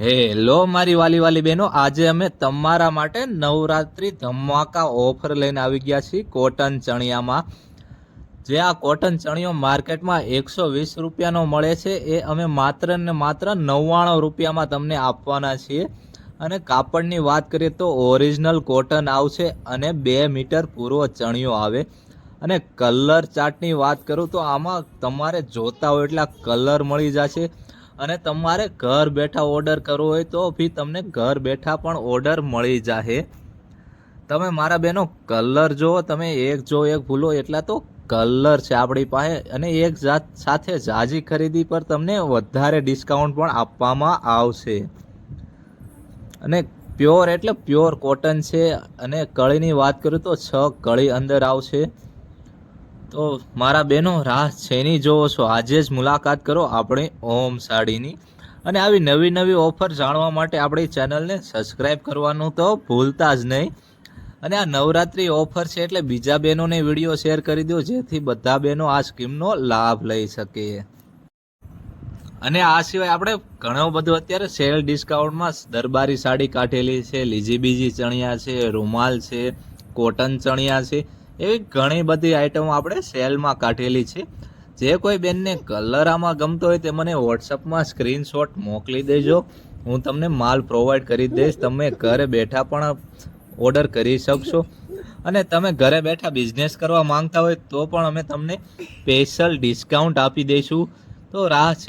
Hello મારી વાલી વાલી બહેનો, આજે અમે તમારા માટે નવરાત્રી ધમાકા ઓફર લઈને આવી ગયા છીએ કોટન ચણિયામાં. જે આ કોટન ચણિયો માર્કેટમાં એકસો વીસ રૂપિયાનો મળે છે, એ અમે માત્ર ને માત્ર નવ્વાણું રૂપિયામાં તમને આપવાના છીએ. અને કાપડની વાત કરીએ તો ઓરિજિનલ કોટન આવશે અને બે મીટર પૂરો ચણિયો આવે. અને કલર ચાર્ટની વાત કરું તો આમાં તમારે જોતા હોય એટલા કલર મળી જશે. અને તમારે ઘર બેઠા ઓર્ડર કરવો હોય તો બી તમને ઘર બેઠા પણ ઓર્ડર મળી જાહે. તમે મારા બેનો કલર જો તમે એક જો એક ભૂલો એટલા તો કલર છે આપણી પાસે અને એક જાત સાથે જાજી ખરીદી પર તમને વધારે ડિસ્કાઉન્ટ પણ આપવામાં આવશે. અને પ્યોર એટલે પ્યોર કોટન છે અને કળીની વાત કરું તો છ કળી અંદર આવશે. તો મારા બેનો રાહ છેની જોવો છો? આજે જ મુલાકાત કરો આપણી ઓમ સાડીની. અને આવી નવી નવી ઓફર જાણવા માટે આપણી ચેનલને સબસ્ક્રાઈબ કરવાનું તો ભૂલતા જ નહીં. અને આ નવરાત્રી ઓફર છે એટલે બીજા બહેનોને વીડિયો શેર કરી દો, જેથી બધા બહેનો આ સ્કીમનો લાભ લઈ શકે. અને આ સિવાય આપણે ઘણો બધું અત્યારે સેલ ડિસ્કાઉન્ટમાં દરબારી સાડી કાઢેલી છે લીજી બીજી ચણિયા છે, રૂમાલ છે, કોટન ચણિયા છે. એવી ઘણી બધી આઈટમો આપણે સેલમાં કાઢેલી છે. જે કોઈ બેનને કલર આમાં ગમતો હોય તે મને વોટ્સઅપમાં સ્ક્રીનશોટ મોકલી દેજો. હું તમને માલ પ્રોવાઈડ કરી દઈશ. તમે ઘરે બેઠા પણ ઓર્ડર કરી શકશો. અને તમે ઘરે બેઠા બિઝનેસ કરવા માંગતા હોય તો પણ અમે તમને સ્પેશિયલ ડિસ્કાઉન્ટ આપી દઈશું. તો રાહ છે.